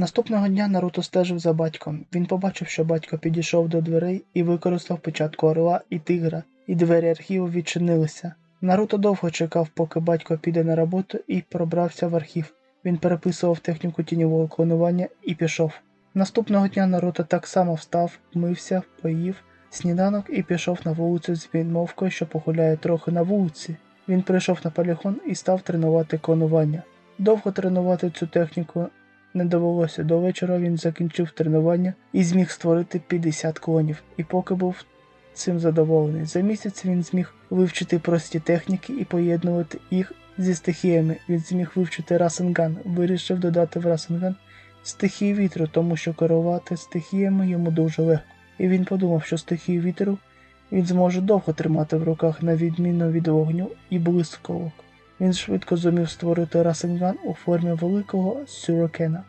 Наступного дня Наруто стежив за батьком. Він побачив, що батько підійшов до дверей і використав печатку орла і тигра, і двері архіву відчинилися. Наруто довго чекав, поки батько піде на роботу і пробрався в архів. Він переписував техніку тіньового клонування і пішов. Наступного дня Наруто так само встав, вмився, поїв сніданок і пішов на вулицю з відмовкою, що погуляє трохи на вулиці. Він прийшов на полігон і став тренувати клонування. Довго тренувати цю техніку не довелося. До вечора він закінчив тренування і зміг створити 50 клонів, і поки був цим задоволений. За місяць він зміг вивчити прості техніки і поєднувати їх зі стихіями. Він зміг вивчити Расенган, вирішив додати в Расенган стихії вітру, тому що керувати стихіями йому дуже легко. І він подумав, що стихію вітру він зможе довго тримати в руках на відміну від вогню і блискавок. Він швидко зумів створити Расенган у формі великого сюрокена.